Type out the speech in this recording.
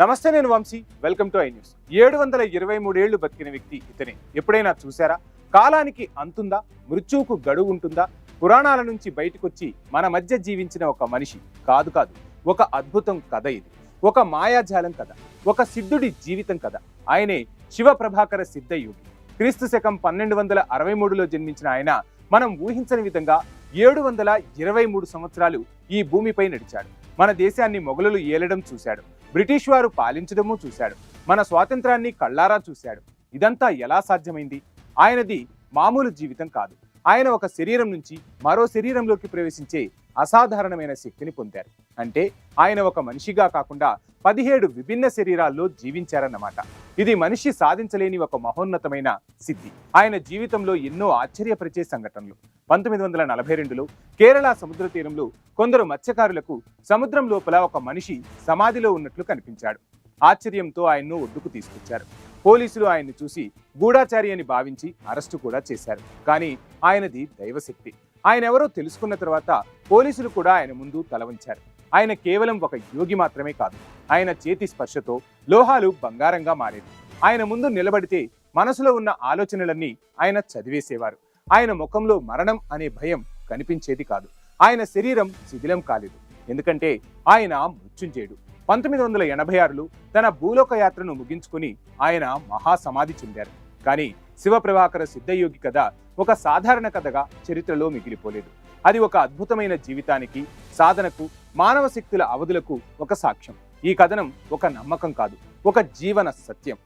నమస్తే నేను Vamshi. Welcome to I news. ఏడు వందల ఇరవై మూడేళ్ళు బతికిన వ్యక్తి ఇతనే. ఎప్పుడైనా చూసారా కాలానికి అంతుందా? మృత్యువుకు గడువు ఉంటుందా? పురాణాల నుంచి బయటకొచ్చి మన మధ్య జీవించిన ఒక మనిషి. కాదు కాదు ఒక అద్భుతం కథ ఇది. ఒక మాయాజాలం కథ. ఒక సిద్ధుడి జీవితం కథ. ఆయనే శివ ప్రభాకర సిద్ధయోగి. క్రీస్తు శకం పన్నెండు వందల అరవై మూడులో జన్మించిన ఆయన మనం ఊహించని విధంగా ఏడు వందల ఇరవై మూడు సంవత్సరాలు ఈ భూమిపై నడిచాడు. మన దేశాన్ని మొఘలులు ఏలడం చూశాడు. బ్రిటిష్ వారు పాలించడము చూశాడు. మన స్వాతంత్రాన్ని కళ్ళారా చూశాడు. ఇదంతా ఎలా సాధ్యమైంది? ఆయనది మామూలు జీవితం కాదు. ఆయన ఒక శరీరం నుంచి మరో శరీరంలోకి ప్రవేశించే అసాధారణమైన శక్తిని పొందారు. అంటే ఆయన ఒక మనిషిగా కాకుండా పదిహేడు విభిన్న శరీరాల్లో జీవించారన్నమాట. ఇది మనిషి సాధించలేని ఒక మహోన్నతమైన సిద్ధి. ఆయన జీవితంలో ఎన్నో ఆశ్చర్యపరిచే సంఘటనలు. పంతొమ్మిది వందల నలభై రెండులో కేరళ సముద్ర తీరంలో కొందరు మత్స్యకారులకు సముద్రం లోపల ఒక మనిషి సమాధిలో ఉన్నట్లు కనిపించాడు. ఆశ్చర్యంతో ఆయన్ను ఒడ్డుకు తీసుకొచ్చారు. పోలీసులు ఆయన్ని చూసి గూఢాచారి అని భావించి అరెస్టు కూడా చేశారు. కానీ ఆయనది దైవశక్తి. ఆయన ఎవరో తెలుసుకున్న తర్వాత పోలీసులు కూడా ఆయన ముందు తల వంచారు ఆయన కేవలం ఒక యోగి మాత్రమే కాదు ఆయన చేతి స్పర్శతో లోహాలు బంగారంగా మారేది ఆయన ముందు నిలబడితే మనసులో ఉన్న ఆలోచనలన్నీ ఆయన చదివేసేవారు. ఆయన ముఖంలో మరణం అనే భయం కనిపించేది కాదు. ఆయన శరీరం శిథిలం కాలేదు. ఎందుకంటే ఆయన మృత్యుంజయుడు. పంతొమ్మిది వందల ఎనభై ఆరులో తన భూలోక యాత్రను ముగించుకుని ఆయన మహాసమాధి చెందారు. కానీ శివప్రభాకర సిద్ధయోగి కథ ఒక సాధారణ కథగా చరిత్రలో మిగిలిపోలేదు. అది ఒక అద్భుతమైన జీవితానికి సాధనకు మానవ శక్తుల అవధులకు ఒక సాక్ష్యం. ఈ కథనం ఒక నమ్మకం కాదు ఒక జీవన సత్యం.